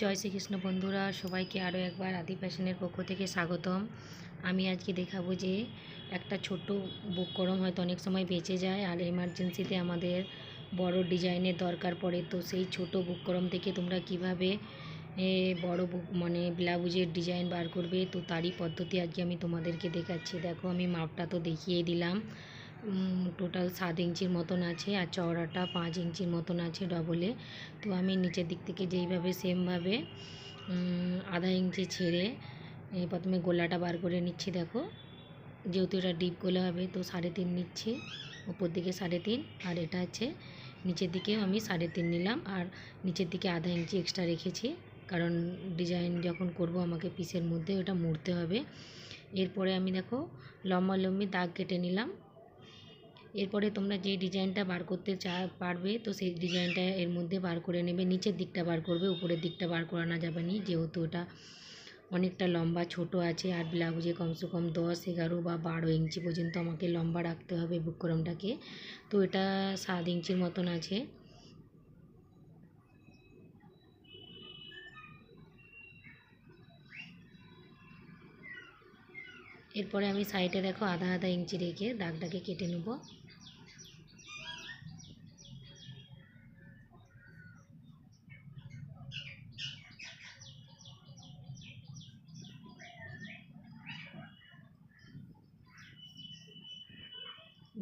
জয় শ্রীকৃষ্ণ বন্ধুরা, সবাইকে আরও একবার আদি ফ্যাশনের পক্ষ থেকে স্বাগতম। আমি আজকে দেখাবো যে একটা ছোট্ট বুক করম হয়তো অনেক সময় বেঁচে যায় আর এমার্জেন্সিতে আমাদের বড় ডিজাইনের দরকার পড়ে। তো সেই ছোট বুক করম থেকে তোমরা কীভাবে বড় বুক মানে ব্লাউজের ডিজাইন বার করবে, তো তারই পদ্ধতি আজকে আমি তোমাদেরকে দেখাচ্ছি। দেখো, আমি মাপটা তো দেখিয়ে দিলাম। টোটাল সাত ইঞ্চির মতন আছে আর চওড়াটা পাঁচ ইঞ্চির মতন আছে ডবলে তো আমি নিচের দিক থেকে যেইভাবে সেমভাবে আধা ইঞ্চি ছেড়ে প্রথমে গোলাটা বার করে নিচ্ছি দেখো। যেহেতু এটা ডিপ গোলা হবে তো সাড়ে তিন নিচ্ছি, উপর দিকে সাড়ে তিন। আর এটা হচ্ছে নিচের দিকেও আমি সাড়ে তিন নিলাম। আর নিচের দিকে আধা ইঞ্চি এক্সট্রা রেখেছি, কারণ ডিজাইন যখন করব আমাকে পিসের মধ্যে ওটা মুড়তে হবে। এরপরে আমি দেখো লম্বা লম্বি দাগ কেটে নিলাম। এরপরে তোমরা যে ডিজাইনটা বার করতে চা, পারবে, তো সেই ডিজাইনটা এর মধ্যে বার করে নেবে। নিচের দিকটা বার করবে, উপরের দিকটা বার করানো যাবে না, যেহেতু ওটা অনেকটা লম্বা, ছোট আছে, আর ব্লাউজে কমসে কম দশ, এগারো বা বারো ইঞ্চি পর্যন্ত আমাকে লম্বা রাখতে হবে বুকরমটাকে। তো এটা সাত ইঞ্চির মতন আছে। এরপরে আমি সাইডে দেখো আধা আধা ইঞ্চি রেখে দাগটাকে কেটে নেব।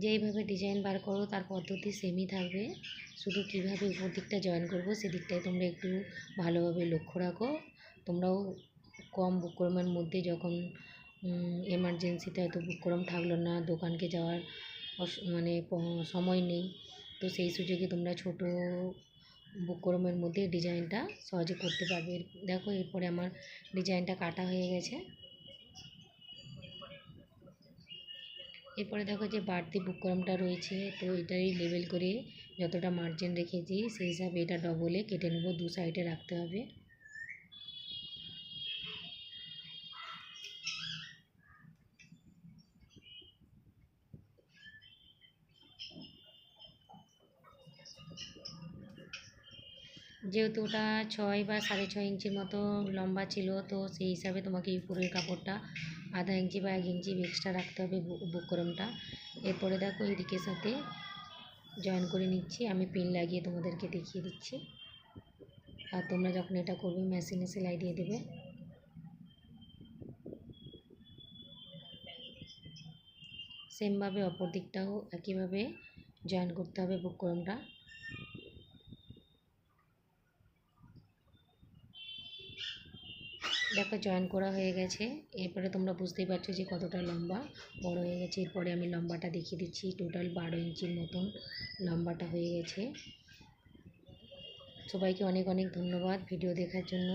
যেইভাবে ডিজাইন বার করো, তার পদ্ধতি সেমই থাকবে। শুধু কীভাবে উপর দিকটা জয়েন করব, সেদিকটাই তোমরা একটু ভালোভাবে লক্ষ্য রাখো। তোমরাও কম বুকরমের মধ্যে যখন এমার্জেন্সিতে হয়তো বুকরম থাকল না, দোকানকে যাওয়ার মানে সময় নেই, তো সেই সুযোগে তোমরা ছোট বুকরমের মধ্যে ডিজাইনটা সহজে করতে পারবে। দেখো এরপরে আমার ডিজাইনটা কাটা হয়ে গেছে। এরপরে দেখো যে বাড়তি বুকরমটা রয়েছে, তো এটাই লেবেল করে যতটা মার্জিন রেখেছি, সেই হিসাবে এটা ডবলে কেটে নেব, দু সাইডে রাখতে হবে। যেহেতু ওটা ছয় বা সাড়ে ছয় ইঞ্চির মতো লম্বা ছিল, তো সেই হিসাবে তোমাকে উপরের কাপড়টা আধা ইঞ্চি বা এক ইঞ্চি এক্সট্রা রাখতে হবে বুকরমটা এরপরে দেখো এই দিকের সাথে জয়েন করে নিচ্ছি। আমি পিন লাগিয়ে তোমাদেরকে দেখিয়ে দিচ্ছি। আর তোমরা যখন এটা করবে মেশিনে সেলাই দিয়ে দেবে। সেমভাবে অপর দিকটাও একইভাবে জয়েন করতে হবে বুকরমটা দেখো জয়েন করা হয়ে গেছে। এরপরে তোমরা বুঝতেই পারছ যে কতটা লম্বা। বড় হয়ে গেছে। এরপরে আমি লম্বাটা দেখিয়ে দিচ্ছি। টোটাল বারো ইঞ্চির মতন লম্বাটা হয়ে গেছে। সবাইকে অনেক অনেক ধন্যবাদ ভিডিও দেখার জন্য।